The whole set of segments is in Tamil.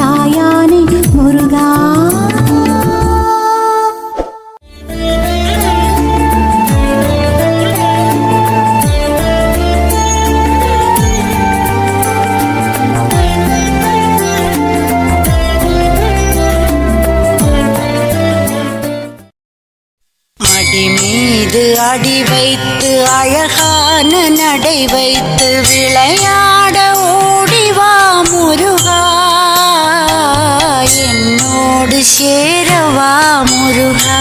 தாயானே முருகா. அடி மீது அடி வைத்து அழகான நடை வைத்து விளையா கேரவா முருகா.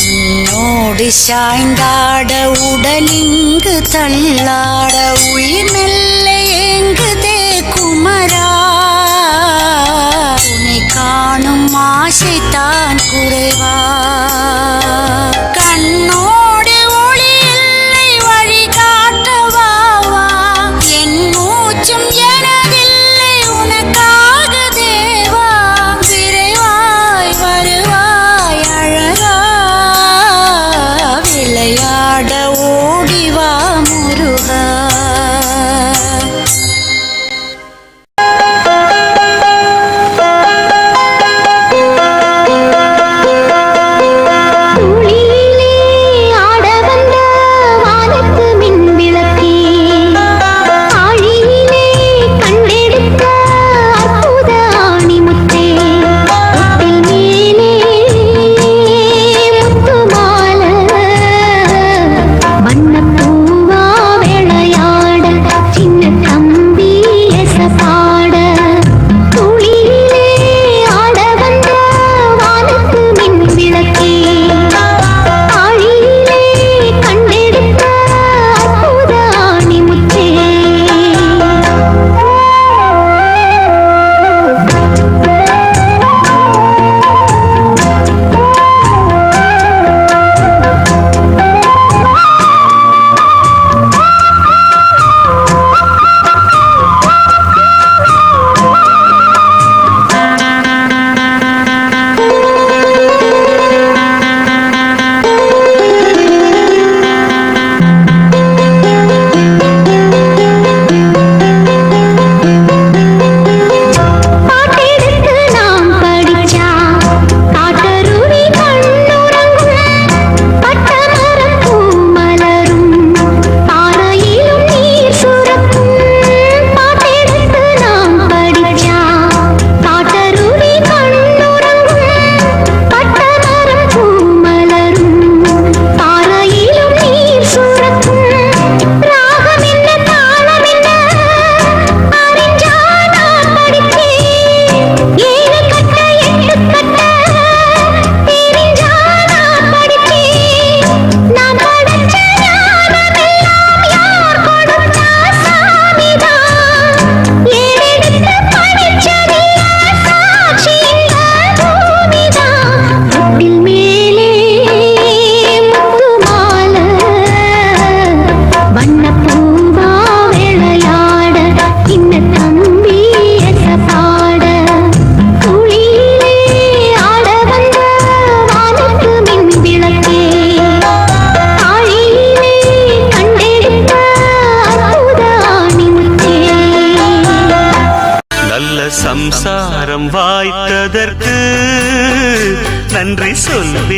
உன்னோடு சாய்ந்தாட உடலிங்கு தள்ளாட உயிர் மெல்ல ஏங்குதே குமரா. உன்னை காணும் ஆசைத்தான் குறைவா.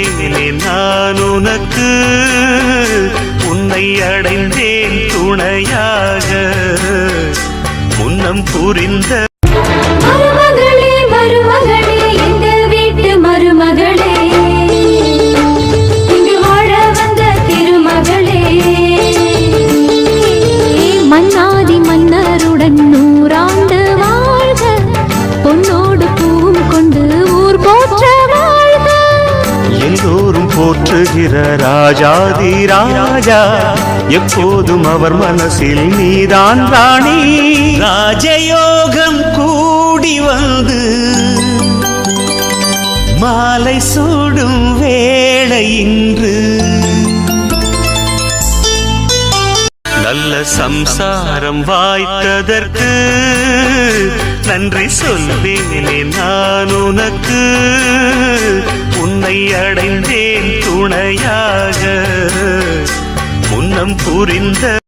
மேலே நான் உனக்கு உன்னை அடைந்தேன் துணையாக. முன்னம் புரிந்த ராஜா எப்போதும் அவர் மனசில் நீதான் ராணி. ராஜயோகம் கூடி வந்து மாலை சூடும் வேளை இன்று நல்ல சம்சாரம் வாய்த்ததற்கு நன்றி சொல்வேனே நான் உனக்கு. உன்னை அடைந்தேன் துணையாக. முன்னம் புரிந்த